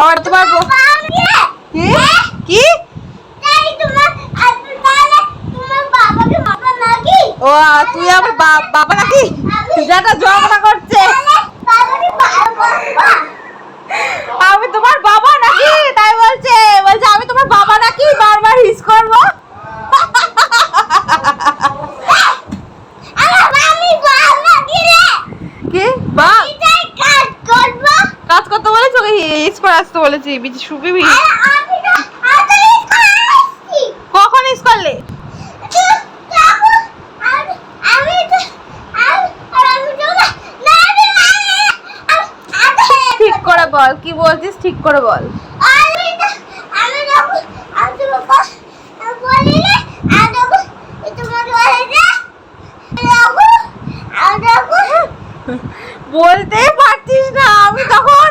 আর তোমার ব- কি? কি? ও তুই আমার বাবা নাকি? যেটা ঝগড়া করছে আমি তোমার বাবা নাকি তাই বলছে বলছে আমি তোমার বাবা নাকি বারবার হিস করব কি বা কাজ করতে বলেছি করে আসতে বলেছি বিজি শুবি বি কখন হিস করলে? ঠিক করে বল কি বলছিস? ঠিক করে বল। বলতে পারছিস না আমি তখন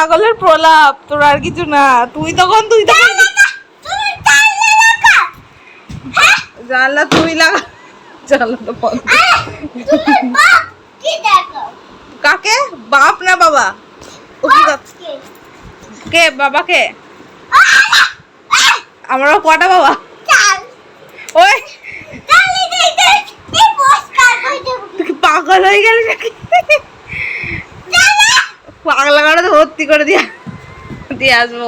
পাগলের প্রলাপ তোর আর কিছু না। তুই তখন তুই তখন জানলা তুই লাগা। কাকে? বাপ না বাবা? ও কি? কে? বাবা কে আমারও কটা বাবা ওই তুই কি পাগল হয়ে গেলি নাকি পাগলা করে তো ভর্তি করে দিয়ে দিয়ে আসব।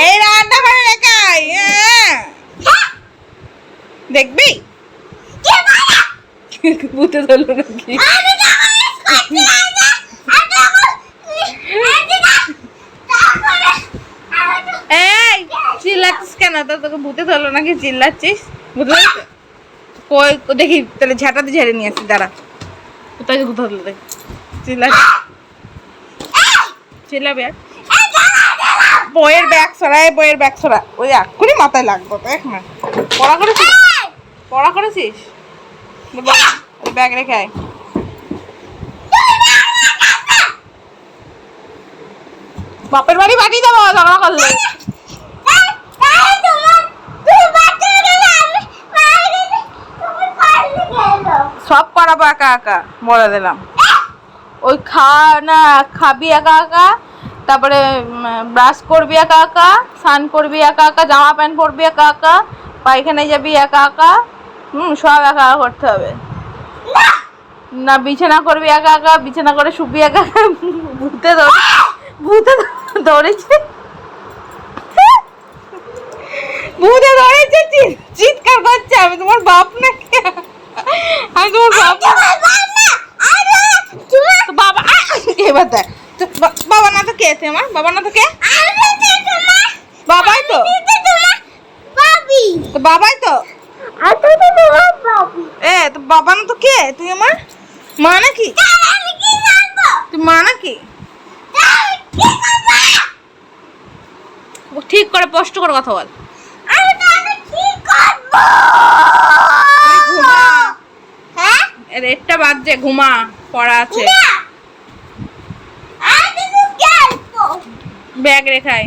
এই রান্না করে রেখাই দেখবি? ভূতে ধরলো নাকি? এই, চিল্লাচ্ছিস কেন? তো তোকে ভূতে ধরলো নাকি? চিল্লাচ্ছিস? ধরেছে? কই, দেখি, তাহলে ঝাঁটাতে ঝেড়ে নিয়ে আসি, দাঁড়া। কোথায় ভূত ধরলো দেখ। চিল্লাচ্ছিস বইয়ের ব্যাগ সরা এই বইয়ের ব্যাগ সরা ওই এক্ষুনি মাথায় লাগবে, দেখ না। পড়া করেছিস? পড়া করেছিস? ব্যাগ রেখে আয়। বাপের বাড়ি পাঠিয়ে দেবো, ঝগড়া করলে। সব করাবো একা একা, বলে দিলাম। ওই খা না, খাবি একা একা, তারপরে ব্রাশ করবি একা একা, স্নান করবি একা একা, জামা প্যান্ট পরবি একা একা, পায়খানায় যাবি একা একা, হুম, সব একা একা করতে হবে। না, বিছানা করবি একা একা, বিছানা করে শুবি একা একা, ভূতে ভূতে ধরেছে। ভূতে ধরেছে চিৎকার করছে, আমি তোমার বাপ আমি তোমার বাবা। আ! এবার দেখ। তো বাবা না তো কে তুই আমার বাবা না তো কে? বাবাই তো। তো বাবাই তো। এ তো বাবা না তো কে? তুই আমার মা নাকি? তুই মা নাকি? ঠিক করে স্পষ্ট করে কথা বল। ঘুমা রেটটা বাজছে ঘুমা পড়া আছে। ব্যাগ রেখায়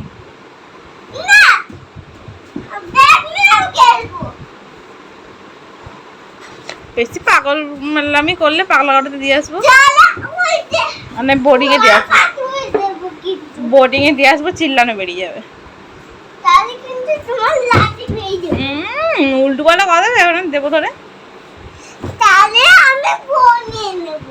বেশি পাগল মাল্লামি করলে পাগলা গাড়িতে দিয়ে আসব। মানে বোর্ডিংয়ে দিয়ে আসব। বোর্ডিংয়ে দিয়ে আসব চিল্লানো বেরিয়ে যাবে। উল্টো কথা দেবো দেবো ধরে। তাহলে আমি ফোন নিয়ে নেব।